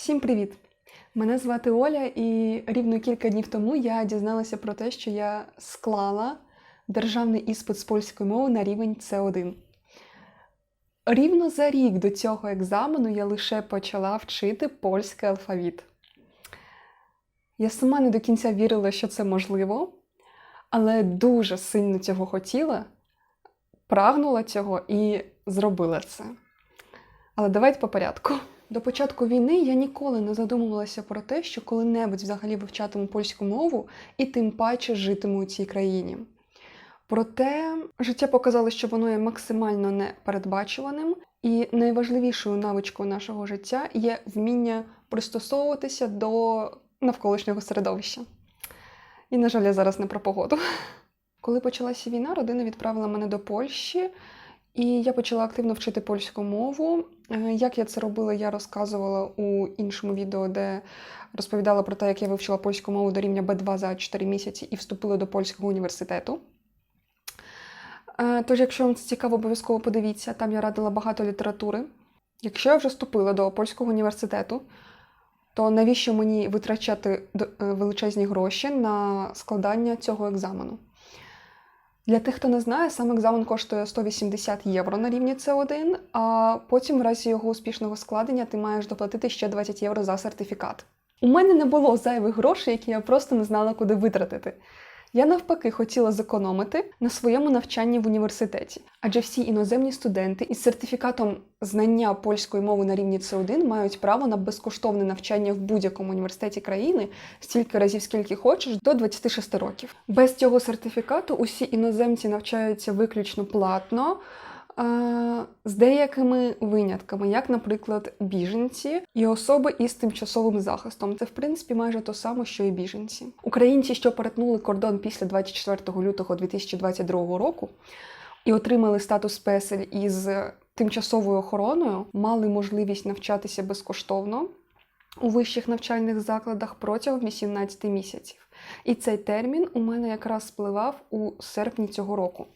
Всім привіт! Мене звати Оля, і рівно кілька днів тому я дізналася про те, що я склала державний іспит з польської мови на рівень С1. Рівно за рік до цього екзамену я лише почала вчити польський алфавіт. Я сама не до кінця вірила, що це можливо, але дуже сильно цього хотіла, прагнула цього і зробила це. Але давайте по порядку. До початку війни я ніколи не задумувалася про те, що коли-небудь взагалі вивчатиму польську мову і тим паче житиму у цій країні. Проте життя показало, що воно є максимально непередбачуваним, і найважливішою навичкою нашого життя є вміння пристосовуватися до навколишнього середовища. І, на жаль, я зараз не про погоду. Коли почалася війна, родина відправила мене до Польщі, і я почала активно вчити польську мову. Е, Як я це робила, я розказувала у іншому відео, де розповідала про те, як я вивчила польську мову до рівня Б2 за 4 місяці і вступила до польського університету. Е, Тож, якщо вам це цікаво, обов'язково подивіться, там я радила багато літератури. Якщо я вже вступила до польського університету, то навіщо мені витрачати е, величезні гроші на складання цього екзамену? Для тих, хто не знає, сам екзамен коштує 180 євро на рівні С1, а потім, в разі його успішного складення, ти маєш доплатити ще 20 євро за сертифікат. У мене не було зайвих грошей, які я просто не знала, куди витратити. Я навпаки хотіла зекономити на своєму навчанні в університеті, адже всі іноземні студенти із сертифікатом знання польської мови на рівні С1 мають право на безкоштовне навчання в будь-якому університеті країни стільки разів, скільки хочеш, до 26 років. Без цього сертифікату усі іноземці навчаються виключно платно. З деякими винятками, як, наприклад, біженці і особи із тимчасовим захистом. Це, в принципі, майже то саме, що і біженці. Українці, що перетнули кордон після 24 лютого 2022 року і отримали статус песель із тимчасовою охороною, мали можливість навчатися безкоштовно у вищих навчальних закладах протягом 18 місяців. І цей термін у мене якраз спливав у серпні цього року.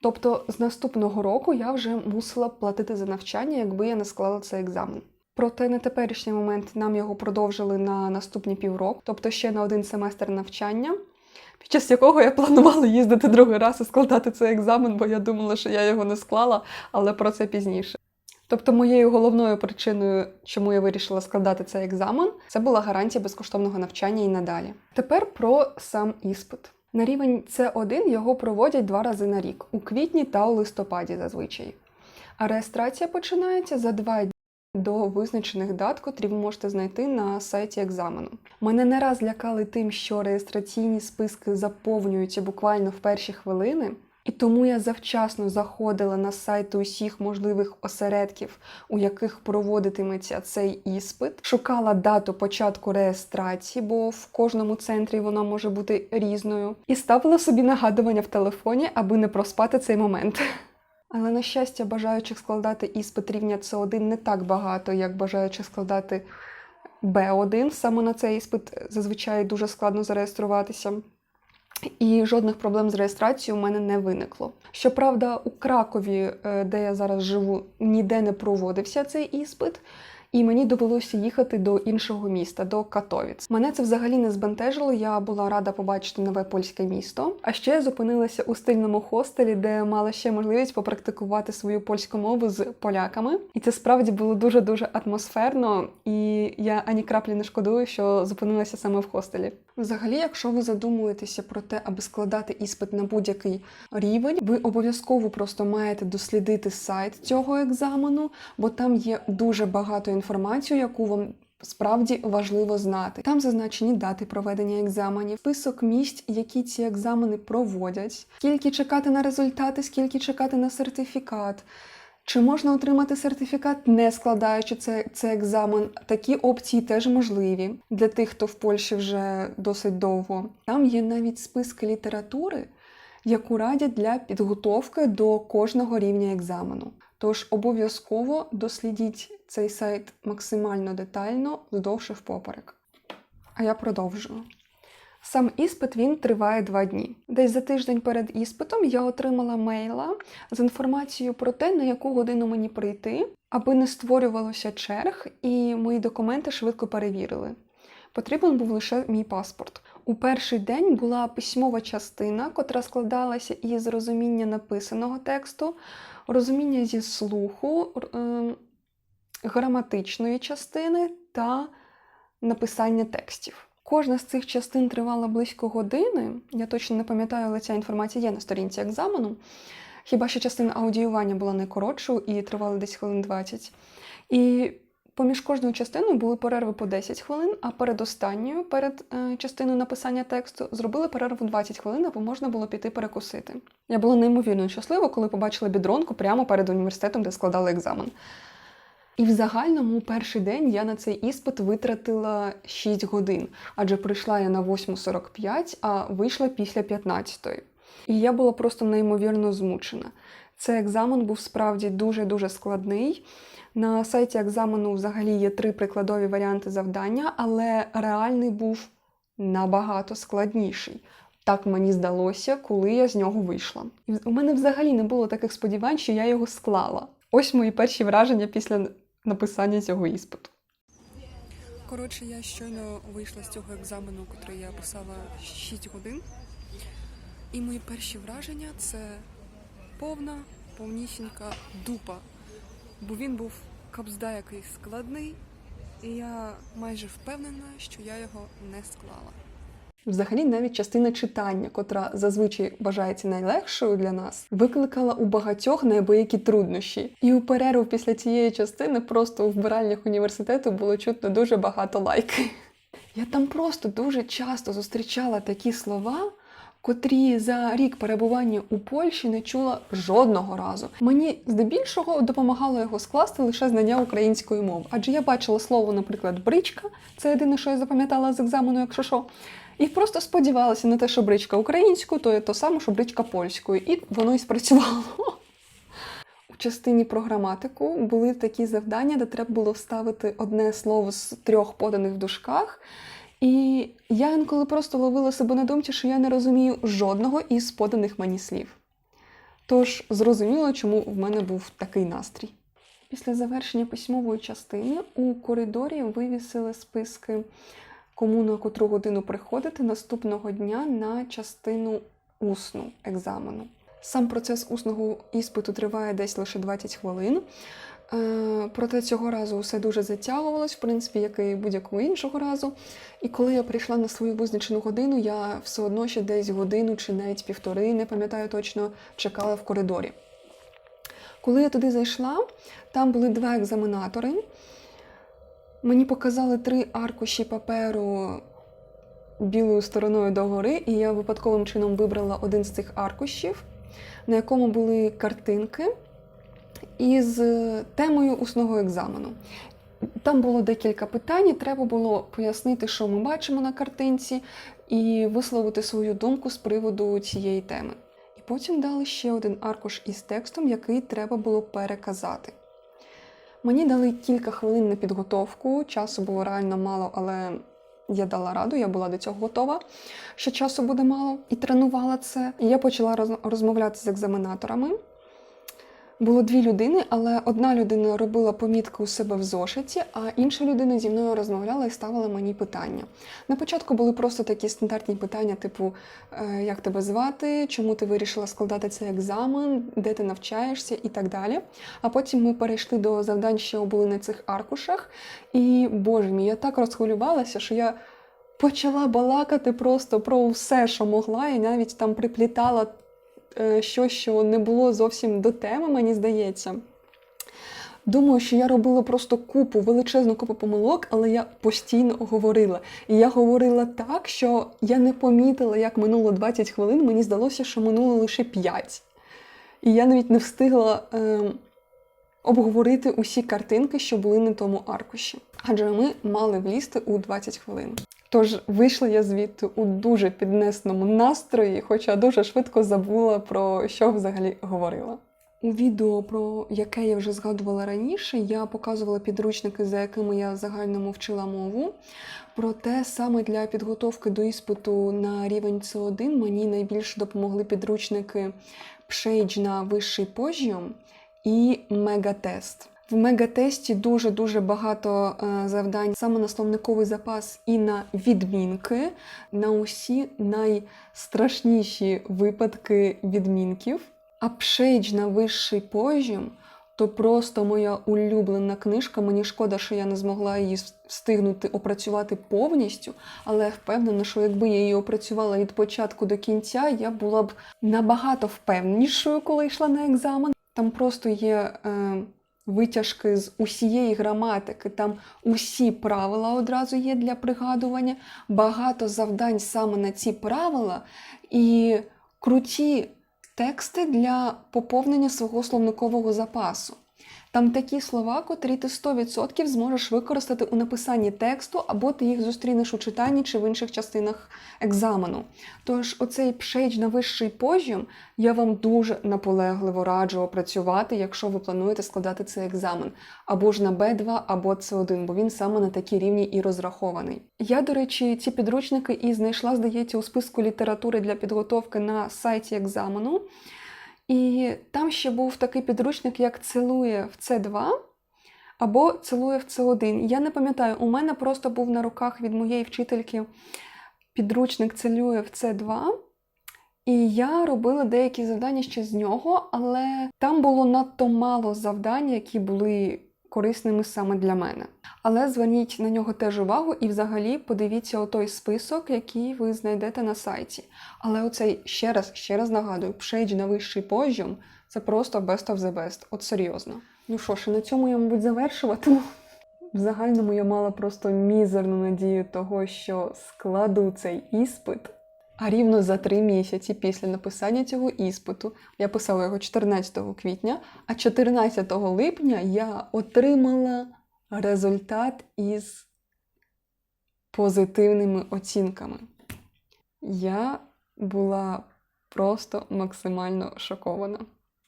Тобто з наступного року я вже мусила платити за навчання, якби я не склала цей екзамен. Проте на теперішній момент нам його продовжили на наступні півроку, тобто ще на один семестр навчання, під час якого я планувала їздити другий раз і складати цей екзамен, бо я думала, що я його не склала, але про це пізніше. Тобто, моєю головною причиною, чому я вирішила складати цей екзамен, це була гарантія безкоштовного навчання і надалі. Тепер про сам іспит. На рівень С1 його проводять два рази на рік у квітні та у листопаді зазвичай. А реєстрація починається за два дні до визначених дат, котрі ви можете знайти на сайті екзамену. Мене не раз лякали тим, що реєстраційні списки заповнюються буквально в перші хвилини. І тому я завчасно заходила на сайти усіх можливих осередків, у яких проводитиметься цей іспит, шукала дату початку реєстрації, бо в кожному центрі вона може бути різною, і ставила собі нагадування в телефоні, аби не проспати цей момент. Але на щастя, бажаючих складати іспит рівня С1 не так багато, як бажаючих складати Б1. Саме на цей іспит зазвичай дуже складно зареєструватися. І жодних проблем з реєстрацією у мене не виникло. Щоправда, у Кракові, е, де я зараз живу, ніде не проводився цей іспит, і мені довелося їхати до іншого міста, до Катовіц. Мене це взагалі не збентежило. Я була рада побачити нове польське місто. А ще я зупинилася у стильному хостелі, де мала ще можливість попрактикувати свою польську мову з поляками. І це справді було дуже дуже атмосферно, і я ані краплі не шкодую, що зупинилася саме в хостелі. Взагалі, якщо ви задумуєтеся про те, аби складати іспит на будь-який рівень, ви обов'язково просто маєте дослідити сайт цього екзамену, бо там є дуже багато інформації, яку вам справді важливо знати. Там зазначені дати проведення екзаменів, список місць, які ці екзамени проводять, скільки чекати на результати, скільки чекати на сертифікат. Чи можна отримати сертифікат, не складаючи це, це екзамен? Такі опції теж можливі для тих, хто в Польщі вже досить довго. Там є навіть списки літератури, яку радять для підготовки до кожного рівня екзамену. Тож обов'язково дослідіть цей сайт максимально детально, вздовж впоперек. А я продовжую. Сам іспит він триває два дні. Десь за тиждень перед іспитом я отримала мейла з інформацією про те, на яку годину мені прийти, аби не створювалося черг, і мої документи швидко перевірили. Потрібен був лише мій паспорт. У перший день була письмова частина, котра складалася із розуміння написаного тексту, розуміння зі слуху, е, граматичної частини та написання текстів. Кожна з цих частин тривала близько години. Я точно не пам'ятаю, але ця інформація є на сторінці екзамену. Хіба що частина аудіювання була найкоротшою і тривала десь хвилин 20. І поміж кожною частиною були перерви по 10 хвилин, а перед останньою, перед е, частиною написання тексту, зробили перерву 20 хвилин, аби можна було піти перекусити. Я була неймовірно щаслива, коли побачила бідронку прямо перед університетом, де складали екзамен. І в загальному перший день я на цей іспит витратила 6 годин, адже прийшла я на 8.45, а вийшла після 15-ї. І я була просто неймовірно змучена. Цей екзамен був справді дуже-дуже складний. На сайті екзамену взагалі є три прикладові варіанти завдання, але реальний був набагато складніший. Так мені здалося, коли я з нього вийшла. І у мене взагалі не було таких сподівань, що я його склала. Ось мої перші враження після написання цього іспиту. Коротше, я щойно вийшла з цього екзамену, який я писала 6 годин. І мої перші враження це повна, повнісінька дупа. Бо він був кабзда якийсь складний, і я майже впевнена, що я його не склала. Взагалі, навіть частина читання, котра зазвичай вважається найлегшою для нас, викликала у багатьох неабиякі труднощі. І у перерву після цієї частини просто у вбиральнях університету було чутно дуже багато лайки. Я там просто дуже часто зустрічала такі слова, котрі за рік перебування у Польщі не чула жодного разу. Мені здебільшого допомагало його скласти лише знання української мови. Адже я бачила слово, наприклад, бричка, це єдине, що я запам'ятала з екзамену, якщо що. І просто сподівалася на те, що бричка українською, то є то саме, що бричка польською. І воно і спрацювало. У частині про граматику були такі завдання, де треба було вставити одне слово з трьох поданих в дужках. І я інколи просто ловила себе на думці, що я не розумію жодного із поданих мені слів. Тож зрозуміло, чому в мене був такий настрій. Після завершення письмової частини у коридорі вивісили списки, кому на котру годину приходити наступного дня на частину усну екзамену. Сам процес усного іспиту триває десь лише 20 хвилин. Е, Проте цього разу все дуже затягувалось, в принципі, як і будь-якого іншого разу. І коли я прийшла на свою визначену годину, я все одно ще десь годину чи навіть півтори, не пам'ятаю точно, чекала в коридорі. Коли я туди зайшла, там були два екзаменатори. Мені показали три аркуші паперу білою стороною догори, і я випадковим чином вибрала один з цих аркушів, на якому були картинки із темою усного екзамену. Там було декілька питань, треба було пояснити, що ми бачимо на картинці, і висловити свою думку з приводу цієї теми. І потім дали ще один аркуш із текстом, який треба було переказати. Мені дали кілька хвилин на підготовку, часу було реально мало, але я дала раду, я була до цього готова, що часу буде мало, і тренувала це. І я почала розмовляти з екзаменаторами. Було дві людини, але одна людина робила помітки у себе в зошиті, а інша людина зі мною розмовляла і ставила мені питання. На початку були просто такі стандартні питання, типу е, як тебе звати, чому ти вирішила складати цей екзамен, де ти навчаєшся і так далі. А потім ми перейшли до завдань, що були на цих аркушах. І боже мій, я так розхвилювалася, що я почала балакати просто про все, що могла, і навіть там приплітала щось, що не було зовсім до теми, мені здається. Думаю, що я робила просто купу, величезну купу помилок, але я постійно говорила. І я говорила так, що я не помітила, як минуло 20 хвилин. Мені здалося, що минуло лише 5. І я навіть не встигла е, обговорити усі картинки, що були на тому аркуші. Адже ми мали влізти у 20 хвилин. Тож вийшла я звідти у дуже піднесному настрої, хоча дуже швидко забула про що взагалі говорила. У відео, про яке я вже згадувала раніше, я показувала підручники, за якими я в загальному вчила мову. Проте саме для підготовки до іспиту на рівень С1 мені найбільше допомогли підручники Pшейдж на вищий позіум і Мегатест. В мегатесті дуже-дуже багато е, завдань саме на словниковий запас і на відмінки, на усі найстрашніші випадки відмінків. А пшейдж на вищий позім то просто моя улюблена книжка. Мені шкода, що я не змогла її встигнути опрацювати повністю, але я впевнена, що якби я її опрацювала від початку до кінця, я була б набагато впевненішою, коли йшла на екзамен. Там просто є. Е, витяжки з усієї граматики. Там усі правила одразу є для пригадування, багато завдань саме на ці правила і круті тексти для поповнення свого словникового запасу. Там такі слова, котрі ти 100% зможеш використати у написанні тексту, або ти їх зустрінеш у читанні чи в інших частинах екзамену. Тож, оцей пшейдж на вищий позім я вам дуже наполегливо раджу опрацювати, якщо ви плануєте складати цей екзамен, або ж на Б2, або С1, бо він саме на такі рівні і розрахований. Я, до речі, ці підручники і знайшла, здається, у списку літератури для підготовки на сайті екзамену. І там ще був такий підручник, як Цілує в С2 або Цілує в С1. Я не пам'ятаю, у мене просто був на руках від моєї вчительки підручник Цілує в С2. І я робила деякі завдання ще з нього, але там було надто мало завдань, які були корисними саме для мене. Але зверніть на нього теж увагу і взагалі подивіться отой список, який ви знайдете на сайті. Але оцей ще раз, ще раз нагадую, пшейдж на вищий позім це просто best of the best. От серйозно. Ну що ж, на цьому я, мабуть, завершуватиму. В загальному я мала просто мізерну надію того, що складу цей іспит. А рівно за три місяці після написання цього іспиту я писала його 14 квітня, а 14 липня я отримала результат із позитивними оцінками. Я була просто максимально шокована.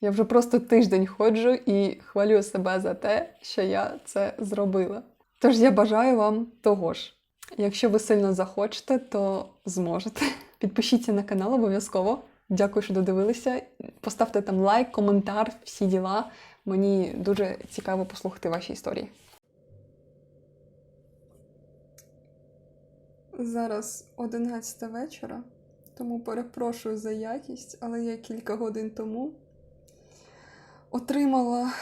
Я вже просто тиждень ходжу і хвалю себе за те, що я це зробила. Тож я бажаю вам того ж. Якщо ви сильно захочете, то зможете. Підпишіться на канал обов'язково. Дякую, що додивилися. Поставте там лайк, коментар, всі діла. Мені дуже цікаво послухати ваші історії. Зараз 11 вечора, тому перепрошую за якість, але я кілька годин тому отримала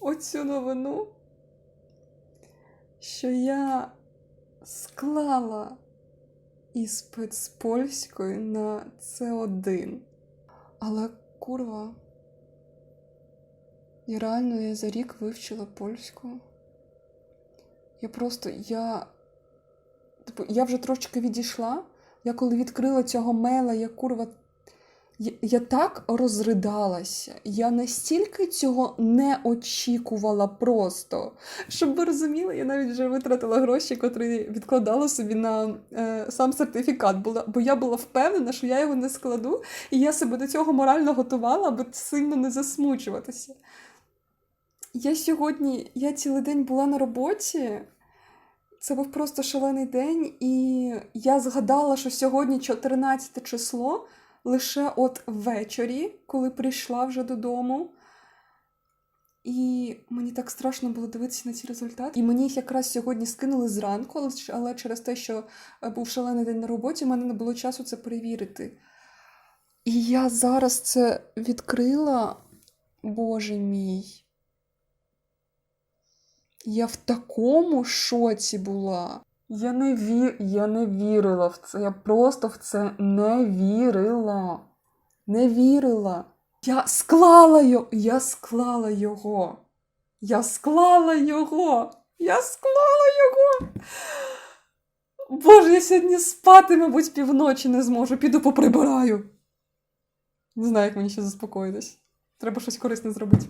оцю новину, що я склала іспит з польської на С1. Але курва, я реально я за рік вивчила польську. Я просто я. Типу, я вже трошечки відійшла. Я коли відкрила цього мейла, я курва. Я, так розридалася. Я настільки цього не очікувала просто. Щоб ви розуміли, я навіть вже витратила гроші, котрі відкладала собі на е, сам сертифікат. Була, бо я була впевнена, що я його не складу, і я себе до цього морально готувала, аби сильно не засмучуватися. Я сьогодні, я цілий день була на роботі. Це був просто шалений день, і я згадала, що сьогодні 14 число, лише от ввечері, коли прийшла вже додому. І мені так страшно було дивитися на ці результати. І мені їх якраз сьогодні скинули зранку, але, через те, що е, був шалений день на роботі, в мене не було часу це перевірити. І я зараз це відкрила, Боже мій. Я в такому шоці була. Я не ві... я не вірила в це. Я просто в це не вірила. Не вірила. Я склала його. Я склала його. Я склала його. Я склала його. Боже, я сьогодні спати, мабуть, півночі не зможу. Піду поприбираю. Не знаю, як мені ще заспокоїтись. Треба щось корисне зробити.